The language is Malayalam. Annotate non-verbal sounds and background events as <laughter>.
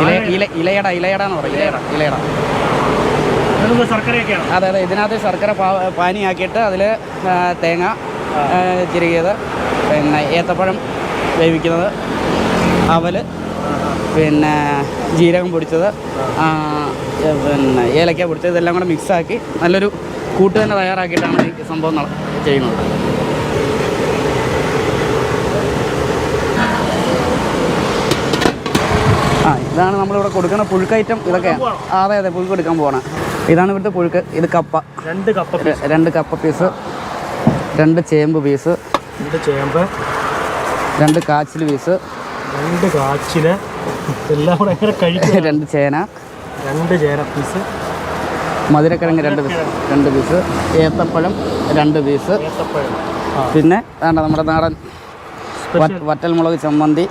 ഇല ഇല ഇലയട ഇലയട എന്ന് പറയും. ഇലയട ഇലയട അതെ അതെ. ഇതിനകത്ത് ശർക്കര പാനിയാക്കിയിട്ട് അതിൽ തേങ്ങ ചിരുകിയത്. പിന്നെ ഏത്തപ്പഴം വേവിക്കുന്നത്. അവൽ പിന്നെ ജീരകം പൊടിച്ചത്. പിന്നെ ഏലക്ക പൊടിച്ചത്. ഇതെല്ലാം കൂടെ മിക്സാക്കി നല്ലൊരു കൂട്ട് തന്നെ തയ്യാറാക്കിയിട്ടാണ് ഈ സംഭവം നട- ചെയ്യുന്നത്. ആ ഇതാണ് നമ്മളിവിടെ കൊടുക്കുന്ന പുഴുക്ക് ഐറ്റം ഇതൊക്കെയാണ് അതെ അതെ പുഴുക്ക് എടുക്കാൻ പോകണം ഇതാണ് ഇവിടുത്തെ പുഴുക്ക്. ഇത് കപ്പ. രണ്ട് കപ്പ രണ്ട് കപ്പ പീസ് രണ്ട് ചേമ്പ് പീസ് രണ്ട് ചേമ്പ്. രണ്ട് കാച്ചിൽ പീസ് രണ്ട് കാച്ചിൽ. എല്ലാം കൂടെ എങ്ങനെ കഴിക്കും <laughs> രണ്ട് ചേന. രണ്ട് ചേന പീസ് മധുരക്കിഴങ്ങ് രണ്ട് പീസ് രണ്ട് പീസ് ഏത്തപ്പഴം രണ്ട് പീസ് പിന്നെ വേണ്ട നമ്മുടെ നാടൻ വറ്റൽമുളക് ചമ്മന്തി.